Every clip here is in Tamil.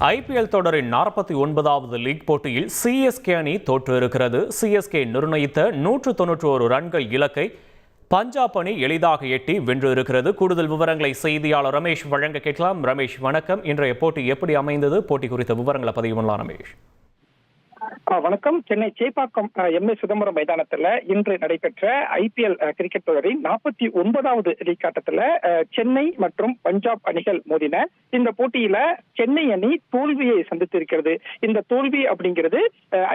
ஐபிஎல் தொடரின் நாற்பத்தி ஒன்பதாவது லீக் போட்டியில் சிஎஸ்கே அணி தோற்று இருக்கிறது சிஎஸ்கே நிர்ணயித்த நூற்று தொன்னூற்றி ஒரு ரன்கள் இலக்கை பஞ்சாப் அணி எளிதாக எட்டி வென்று இருக்கிறது கூடுதல் விவரங்களை செய்தியாளர் ரமேஷ் வழங்க கேட்கலாம். ரமேஷ் வணக்கம். இன்றைய போட்டி எப்படி அமைந்தது? போட்டி குறித்த விவரங்களை பதிவு பண்ணலாம் ரமேஷ். வணக்கம். சென்னை சேப்பாக்கம் எம். ஏ. சிதம்பரம் மைதானத்துல இன்று நடைபெற்ற ஐபிஎல் கிரிக்கெட் தொடரின் நாற்பத்தி ஒன்பதாவது லீக் ஆட்டத்துல சென்னை மற்றும் பஞ்சாப் அணிகள் மோதின இந்த போட்டியில சென்னை அணி தோல்வியை சந்தித்திருக்கிறது இந்த தோல்வி அப்படிங்கிறது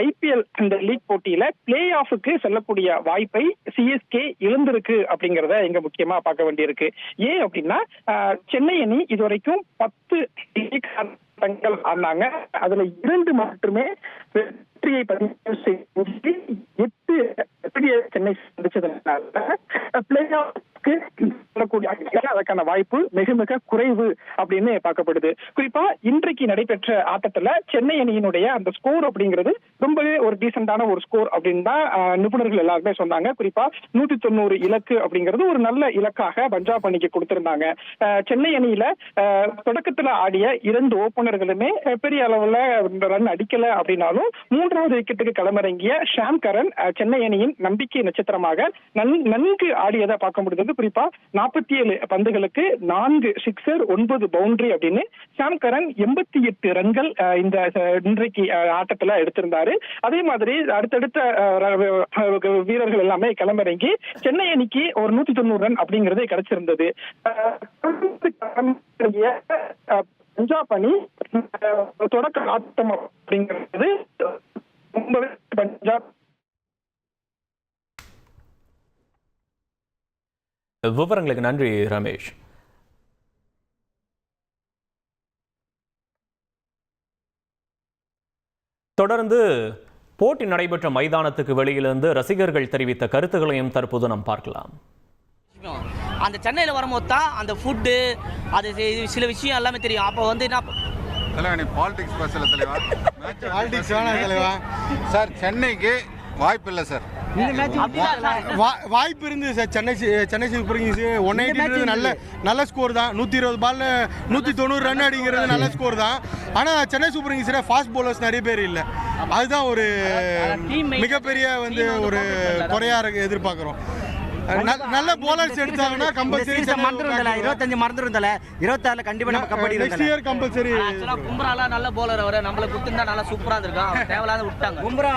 ஐபிஎல் இந்த லீக் போட்டியில பிளே ஆஃபுக்கு செல்லக்கூடிய வாய்ப்பை சிஎஸ்கே இழந்திருக்கு அப்படிங்கிறத இங்க முக்கியமா பார்க்க வேண்டியிருக்கு. ஏன் அப்படின்னா சென்னை அணி இதுவரைக்கும் பத்து league ஆனாங்க. அதுல இரண்டு மட்டுமே வெற்றியை பதிவு செஞ்சு எட்டு சென்னை சந்திச்சதுனால பிளே ஆஃப் இருக்கக்கூடிய அதற்கான வாய்ப்பு மிக மிக குறைவு அப்படின்னு பார்க்கப்படுது. குறிப்பா இன்றைக்கு நடைபெற்ற ஆட்டத்துல சென்னை அணியினுடைய அந்த ஸ்கோர் அப்படிங்கிறது ரொம்பவே ஒரு டீசென்டான ஒரு ஸ்கோர் அப்படின்னு தான் நிபுணர்கள் எல்லாருமே சொன்னாங்க. குறிப்பா நூத்தி தொண்ணூறு இலக்கு அப்படிங்கிறது ஒரு நல்ல இலக்காக பஞ்சாப் அணிக்கு கொடுத்திருந்தாங்க. சென்னை அணியில தொடக்கத்துல ஆடிய இரண்டு ஓபனர்களுமே பெரிய அளவுல ரன் அடிக்கல அப்படின்னாலும் மூன்றாவது விக்கெட்டுக்கு களமிறங்கிய ஷாம் கரன் சென்னை அணியின் நம்பிக்கை நட்சத்திரமாக நன்கு ஆடியதை பார்க்க முடிந்தது. குறிப்பா நாற்பத்தி ஏழு பந்துகளுக்கு நான்கு சிக்ஸர் ஒன்பது பவுண்டரி அப்படின்னு சாம் கரன் எண்பத்தி எட்டு ரன்கள் இந்த இன்றைக்கு ஆட்டத்துல எடுத்திருந்தாரு. அதே மாதிரி அடுத்தடுத்த வீரர்கள் எல்லாமே களமிறங்கி சென்னை அணிக்கு ஒரு நூத்தி தொண்ணூறு ரன் அப்படிங்கிறது கிடைச்சிருந்தது. பஞ்சாப் அணி தொடக்க ஆட்டம் அப்படிங்கிறது ரொம்பவே பஞ்சாப் விவரங்களுக்கு நன்றி ரமேஷ். தொடர்ந்து போட்டி நடைபெற்ற மைதானத்துக்கு வெளியிலிருந்து ரசிகர்கள் தெரிவித்த கருத்துக்களையும் தற்போது நாம் பார்க்கலாம். அந்த சென்னையில் வரும்போது தான் அந்த ஃபுட்டு அது சில விஷயம் எல்லாமே தெரியும். அப்போ வந்து என்ன தலைவா நீ பாலிடிக்ஸ் பேசல தலைவா. பாலிடிக்ஸ் வேணாம் தலைவா. சார் சென்னைக்கு வாய்ப்பு இல்லை. சார் வா- வாய்ப்பு இருந்தது sir. Chennai C- Chennai Super Kings one eighty நல்ல நல்ல ஸ்கோர் தான். நூற்றி இருபது பால்ல நூற்றி தொண்ணூறு ரன் அடிக்கிறது நல்ல ஸ்கோர் தான். ஆனால் சென்னை சூப்பர் கிங்ஸில் ஃபாஸ்ட் பவுலர்ஸ் நிறைய பேர் இல்லை. அதுதான் ஒரு மிகப்பெரிய வந்து ஒரு focus பண்ணல. குறையா இருக்கு எதிர்பார்க்குறோம். நல்ல- பவுலர்ஸ் எடுத்தாங்கன்னா கம்பல்சரி மறந்துருந்தல இருபத்தஞ்சு மறந்துருந்தல இருபத்தாறுல கண்டிப்பா நம்ம கபடி நெக்ஸ்ட் இயர் கம்பல்சரி கும்பராலாம் நல்ல போலர் அவர். நம்மளை கொடுத்துருந்தா நல்லா சூப்பராக இருந்திருக்கும். அவர் தேவையில்லாத விட்டாங்க. கும்பரா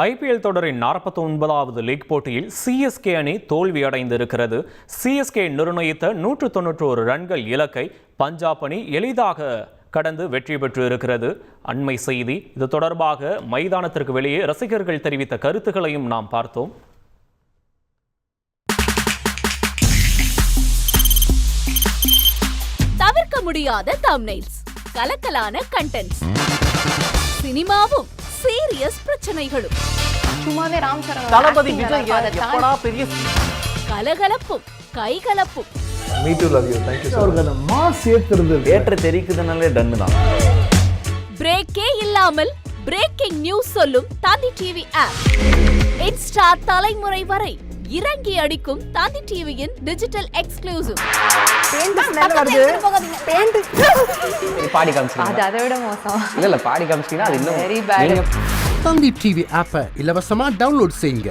ஐபிஎல் தொடரின் நாற்பத்தி ஒன்பதாவது லீக் போட்டியில் சிஎஸ்கே அணி தோல்வி அடைந்திருக்கிறது. சிஎஸ்கே நிர்ணயித்த நூற்று தொன்னூற்றி ஒரு ரன்கள் இலக்கை பஞ்சாப் அணி எளிதாக கடந்து வெற்றி பெற்று இருக்கிறது. அண்மை செய்தி இது தொடர்பாக மைதானத்திற்கு வெளியே ரசிகர்கள் தெரிவித்த கருத்துக்களையும் நாம் பார்த்தோம். தவிர்க்க முடியாத தம்னைல்ஸ் கலக்கலான கண்டென்ட்ஸ் சினிமாவும் சீரியஸ் பிரச்சனைகளும். சும்மாவே ராம் சரண் தளபதி விஜய் எப்படா பெரிய கலகலப்பும் கைகலப்பும் ஏற்ற தெரிக்குதுனாலே டன்னு தான். பிரேக்கே இல்லாமல் பிரேக்கிங் நியூஸ் சொல்லும் தந்தி டிவி ஆப் இன்ஸ்டா தலைமுறை வரை இறங்கி அடிக்கும் தந்தி டிவியின் டிஜிட்டல் எக்ஸ்க்ளூசிவ் பாடி காமிச்சிங்க அது அதை விட மோசம். இல்ல இல்ல பாடி காமிச்சிங்கன்னா அது இன்னும் வெரி பேட் நீங்க தந்தி டிவி ஆப்பை இலவசமா டவுன்லோட் செய்யுங்க.